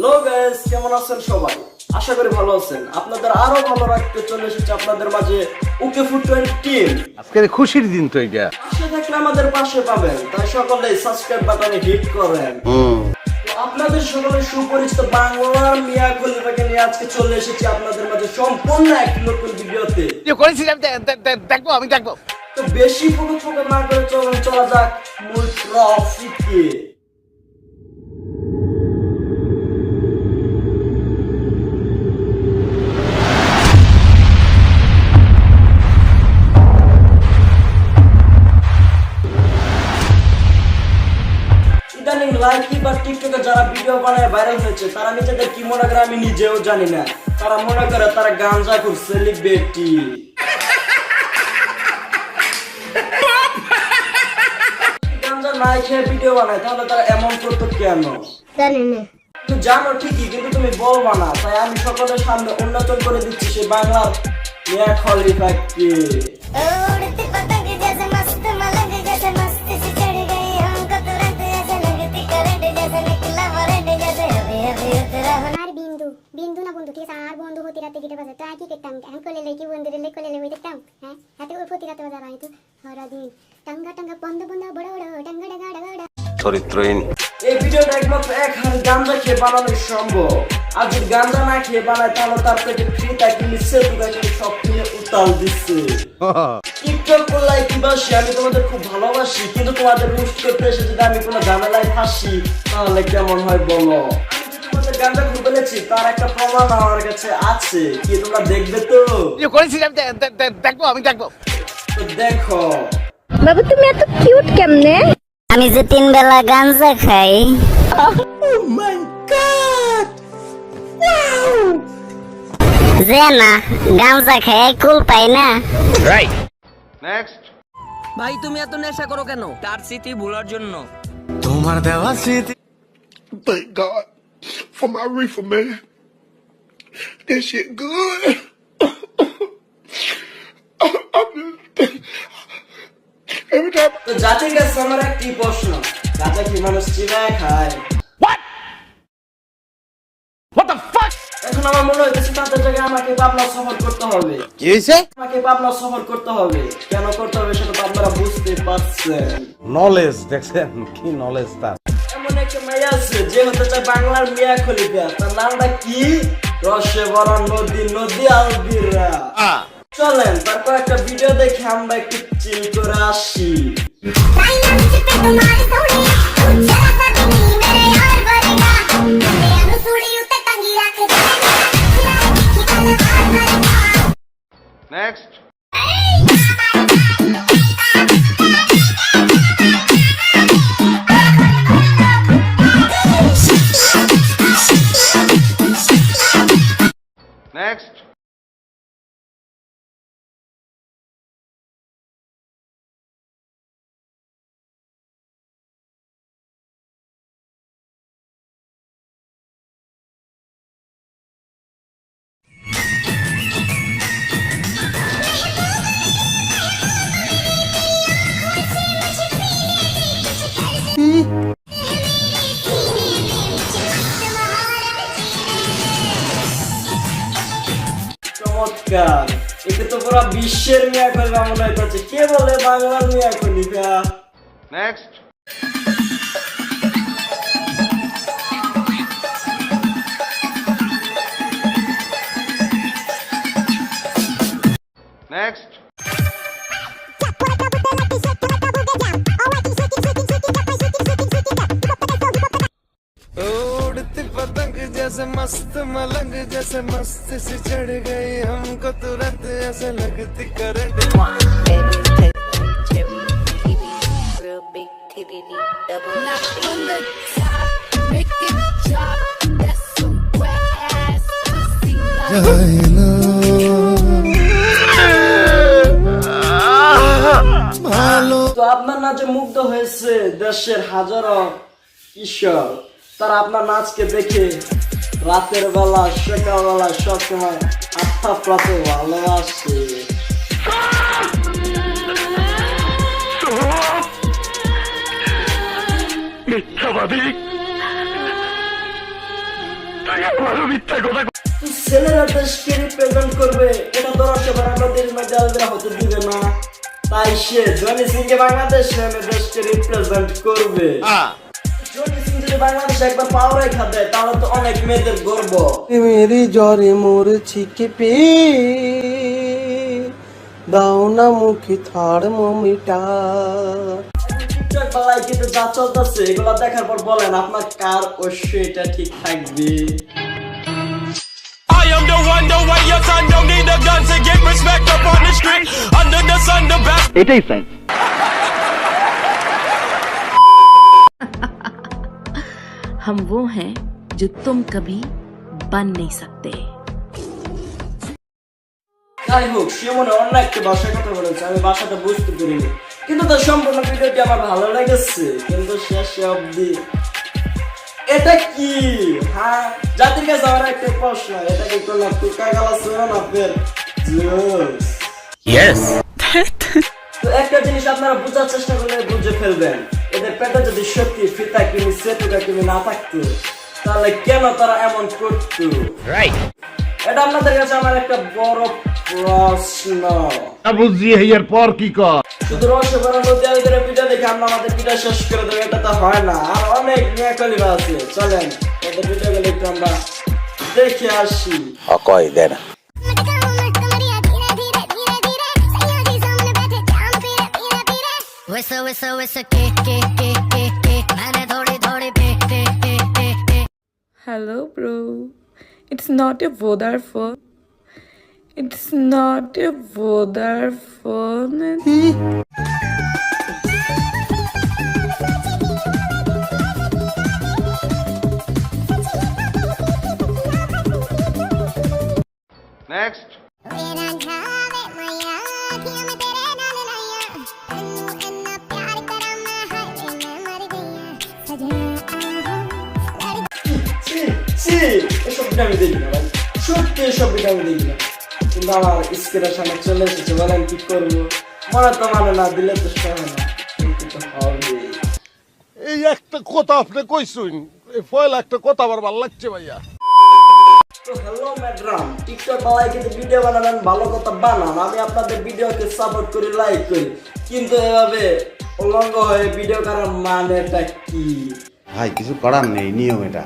Hello guys কেমন আছেন সবাই? আশা করি ভালো আছেন। আপনাদের আরও ভালো রাখতে চলে এসেছে আপনাদের মাঝে উকে ফুটবল টিম। আজকের খুশির দিন তো এটা। পাশে থাকলে আমাদের পাশে পাবেন। তাই সকলে সাবস্ক্রাইব বাটনে হিট করেন। আপনাদের সকলের সুপরিচিত বাংলার মিয়া নিয়ে আজকে চলে এসেছি আপনাদের মাঝে সম্পূর্ণ একটি নতুন ভিডিওতে। করেছিলাম দেখব আমি দেখব। তো বেশি ফোকো না করে চলুন চলা যাক মূল ট্রফিকে। বা টিকটকে যারা ভিডিও বানায় ভাইরাল হয়েছে তারা নিজেদের কি মনে করে আমি নিজেও জানি না। তারা মনে করে তারা গাঞ্জা খুব সেলিব্রিটি গাঞ্জা নাই খেয়ে ভিডিও বানায় তাহলে তারা এমন করতো কেন? জানি না। জানো ঠিকই কিন্তু তুমি বলবা না তাই আমি সকলের সামনে উন্নতন করে দিচ্ছি সেই বাংলার মিয়া খলিফাকে কি করতাম হ্যাঁ কোলে লেকি বন্ধু রে কোলে লে দেখতাম হ্যাঁ হাতে ওই প্রতি রাতে বাজার আমি তো সারা দিন টাঙ্গা টাঙ্গা বন্ধ বন্ধ বড় বড় টাঙ্গা ডাগা ডাগা চরিত্রহীন এই ভিডিওটা একমাত্র এক হাতে গাঞ্জা খেয়ে বানানো সম্ভব আর যদি গাঞ্জা না খেয়ে বানায় তাহলে তার পেটে ফ্রি থাকে নিচ্ছে সব কিনে উতাল দিচ্ছে টিকটক করলাই কি বাসি আমি তোমাদের খুব ভালোবাসি কিন্তু তোমাদের রুস্ট করতে এসে যদি আমি কোনো ঝামেলায় ফাঁসি তাহলে কেমন হয় বলো আমি যে তোমাদের গানটা খুব বলেছি তার একটা প্রমাণ আমার কাছে আছে। কি তোমরা দেখবে তো? দেখব আমি দেখব। দেখো। বাবু তুমি এত কিউট কেমনে? আমি যে তিন বেলা গাঞ্জা খাই। যে না গাঞ্জা খাই কুল পাই না। রাইট নেক্সট ভাই তুমি এত নেশা করো কেন? তার স্মৃতি ভোলার জন্য। Thank God! For my reefer, man. That shit good. Every time তো জাতির কাছে আমার একটি প্রশ্ন। গাঁজা কি মানুষ চিনায় খায়? What? The fuck? এখন আমার মনে হইতেছে তাদের জায়গায় আমাকে পাবনা সফর করতে হবে। কি হয়েছে আমাকে পাবনা সফর করতে হবে। কেন করতে হবে সেটা তো আপনারা বুঝতে পারছেন। নলেজ দেখছেন? কি নলেজ তার? যে হতে চায় বাংলার মিয়া খলিফা তার নামটা কি? রসে বরা নদী নদী আলবিরা। চলেন তারপর একটা ভিডিও দেখে আমরা একটু চিল করে আসি। বিশ্বের মিয়া খলিফা মনে হইতেছে কে বলে বাংলার মিয়া খলিফা নেক্সট নেক্সট जैसे मस्त मलंग जैसे मस्त से चढ़ गई हमको तुरंत ऐसे लगती करंट তো আপনার নাচে মুগ্ধ হয়েছে দেশের হাজারো কিশোর তারা আপনার নাচকে দেখে রাতের বেলা সকাল বেলা সবসময় আত্মা প্রাতে ভালোবাসে। ছেলেরা দেশকে রিপ্রেজেন্ট করবে এটা আমাদের মেডালরা হতে দিবে না। তাই সে জনি সিং কে বাংলাদেশ নামে দেশকে রিপ্রেজেন্ট করবে। জনি সিং যদি বাংলাদেশে একবার পাওয়ার খাবে তাহলে তো অনেক মেয়েদের গর্ব মেরি জ্বরে মরছি কেঁপে দাও না মুখে থার্মোমিটার টিকটক বালাই কিন্তু যা চলতেছে এগুলো দেখার পর বলেন আপনার কার অবশ্যই এটা ঠিক থাকবে I am the one, the way your son don't need a gun to get respect up on the street. Under the sun, the best. हम वो हैं जो तुम कभी बन नहीं सकते যাই হোক সে মনে হয় অন্য একটা ভাষায় কথা বলেছে আমি ভাষাটা বুঝতে পারিনি কিন্তু তার সম্পূর্ণ ভিডিওটি আমার ভালো লেগেছে কিন্তু শেষে অবধি এটা কি হ্যাঁ জাতির কাছে আমার একটা প্রশ্ন এটা কি কোনো টুকা গালা ছিল না ফের ইয়েস তো একটা জিনিস আপনারা বোঝার চেষ্টা করলে বুঝে ফেলবেন এদের পেটে যদি সত্যি ফিতা কিনি সেটুকা কিনি না থাকতো তাহলে কেন তারা এমন করতো? এটা আপনাদের কাছে আমার একটা বড় প্রশ্ন। বুঝি পর কি কর শুধু রহস্য আমাদের পিঠা দেখে আমরা আমাদের পিঠা শেষ করে দেবো এটা তো হয় না। আর অনেক মেয়েকলিবা আছে চলেন একটু আমরা দেখে আসি। অকয় whistle whistle whistle hello bro. It's not a vodar it's not a vodar এসব ভিডিও আমি দেখি না ভাই। সত্যি এসব ভিডিও আমি দেখি না। কিন্তু আমার স্ক্রিনের সামনে চলে এসেছে বলেন কি করব? মনে তো মানে না দিলে তো না। কিন্তু তো হবে এই একটা কথা আপনি কইছুন এই ফয়লা একটা কথা আমার ভালো লাগছে ভাইয়া। তো হ্যালো ম্যাডাম টিকটক বালাই কিন্তু ভিডিও বানাবেন ভালো কথা বানান। আমি আপনাদের ভিডিওকে সাপোর্ট করি লাইক করি। কিন্তু এভাবে উলঙ্গ হয়ে ভিডিও করার মানেটা কি? ভাই কিছু করার নেই নিয়ম এটা।